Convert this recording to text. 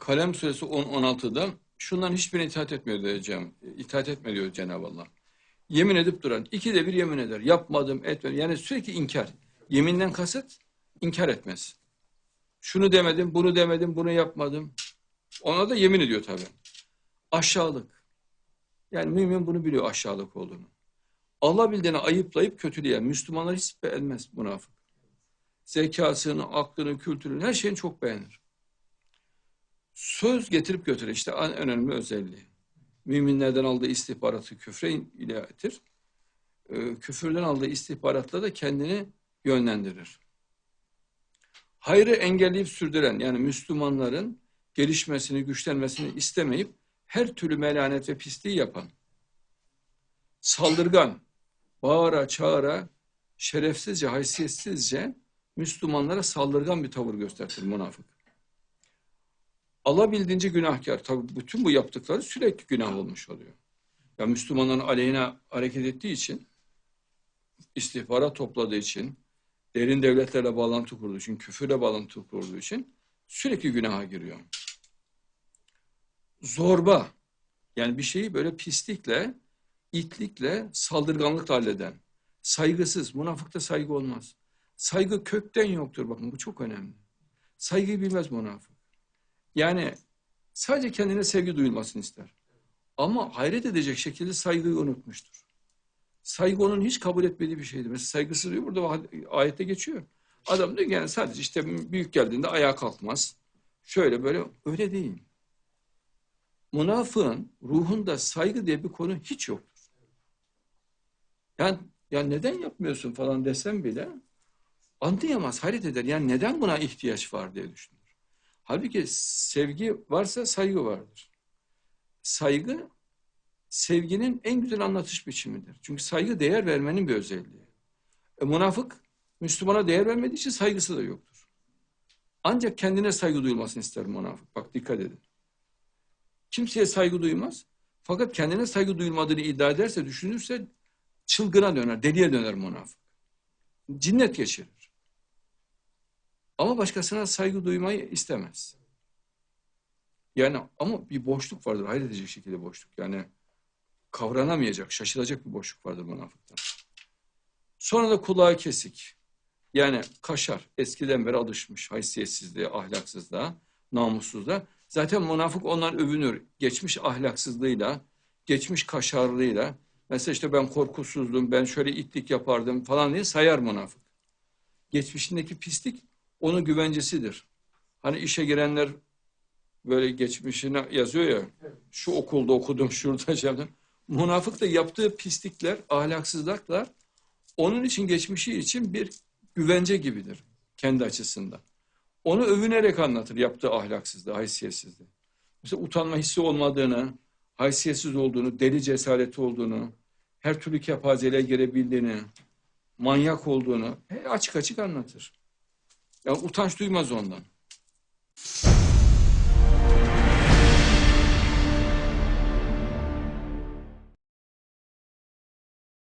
Kalem suresi 10-16'da şundan hiçbirine itaat etmiyor diyeceğim. İtaat etme diyor Cenab-ı Allah. Yemin edip duran. İkide bir yemin eder. Yapmadım, etmedim. Yani sürekli inkar. Yeminden kasıt inkar etmez. Şunu demedim, bunu demedim, bunu yapmadım. Ona da yemin ediyor tabii. Aşağılık. Yani mümin bunu biliyor aşağılık olduğunu. Allah bildiğini ayıplayıp kötüleyen Müslümanlar hiç beğenmez münafık. Zekasını, aklını, kültürünü her şeyini çok beğenir. Söz getirip götürür işte en önemli özelliği. Müminlerden aldığı istihbaratı küfre iletir. Ee, küfürden aldığı istihbaratla da kendini yönlendirir. Hayrı engelleyip sürdüren yani Müslümanların gelişmesini, güçlenmesini istemeyip her türlü melanet ve pisliği yapan, saldırgan, bağıra çağıra, şerefsizce, haysiyetsizce Müslümanlara saldırgan bir tavır gösterir münafık. Alabildiğince günahkar. Tabi bütün bu yaptıkları sürekli günah olmuş oluyor. Ya Müslümanların aleyhine hareket ettiği için, istihbarat topladığı için, derin devletlerle bağlantı kurduğu için, küfürle bağlantı kurduğu için sürekli günaha giriyor. Zorba, yani bir şeyi böyle pislikle, itlikle, saldırganlıkla halleden, saygısız, münafıkta saygı olmaz. Saygı kökten yoktur bakın bu çok önemli. Saygıyı bilmez münafık. Yani sadece kendine sevgi duyulmasını ister. Ama hayret edecek şekilde saygıyı unutmuştur. Saygı onun hiç kabul etmediği bir şeydir. Mesela saygısız diyor burada ayette geçiyor. Adam diyor yani sadece işte büyük geldiğinde ayağa kalkmaz. Şöyle böyle öyle değil. Münafığın ruhunda saygı diye bir konu hiç yoktur. Yani ya neden yapmıyorsun falan desem bile anlayamaz, hayret eder. Yani neden buna ihtiyaç var diye düşünür. Halbuki sevgi varsa saygı vardır. Saygı sevginin en güzel anlatış biçimidir. Çünkü saygı değer vermenin bir özelliği. E, münafık Müslümana değer vermediği için saygısı da yoktur. Ancak kendine saygı duyulmasını ister münafık. Bak dikkat edin. Kimseye saygı duymaz. Fakat kendine saygı duyulmadığını iddia ederse, düşünürse çılgına döner, deliye döner münafık. Cinnet geçirir. Ama başkasına saygı duymayı istemez. Yani ama bir boşluk vardır. Hayret edecek şekilde boşluk. Yani kavranamayacak, şaşılacak bir boşluk vardır münafıkta. Sonra da kulağı kesik. Yani kaşar. Eskiden beri alışmış. Haysiyetsizliğe, ahlaksızlığa, namussuzluğa. Zaten münafık ondan övünür. Geçmiş ahlaksızlığıyla, geçmiş kaşarlığıyla. Mesela işte ben korkusuzdum, ben şöyle itlik yapardım falan diye sayar münafık. Geçmişindeki pislik onun güvencesidir. Hani işe girenler böyle geçmişine yazıyor ya, şu okulda okudum, şurada yaptım. Münafık da yaptığı pislikler, ahlaksızlıklar onun için geçmişi için bir güvence gibidir kendi açısından. Onu övünerek anlatır yaptığı ahlaksızlığı, haysiyetsizliği. Mesela utanma hissi olmadığını, haysiyetsiz olduğunu, deli cesareti olduğunu, her türlü kepazeliğe girebildiğini, manyak olduğunu açık açık anlatır. Ya utanç duymaz ondan.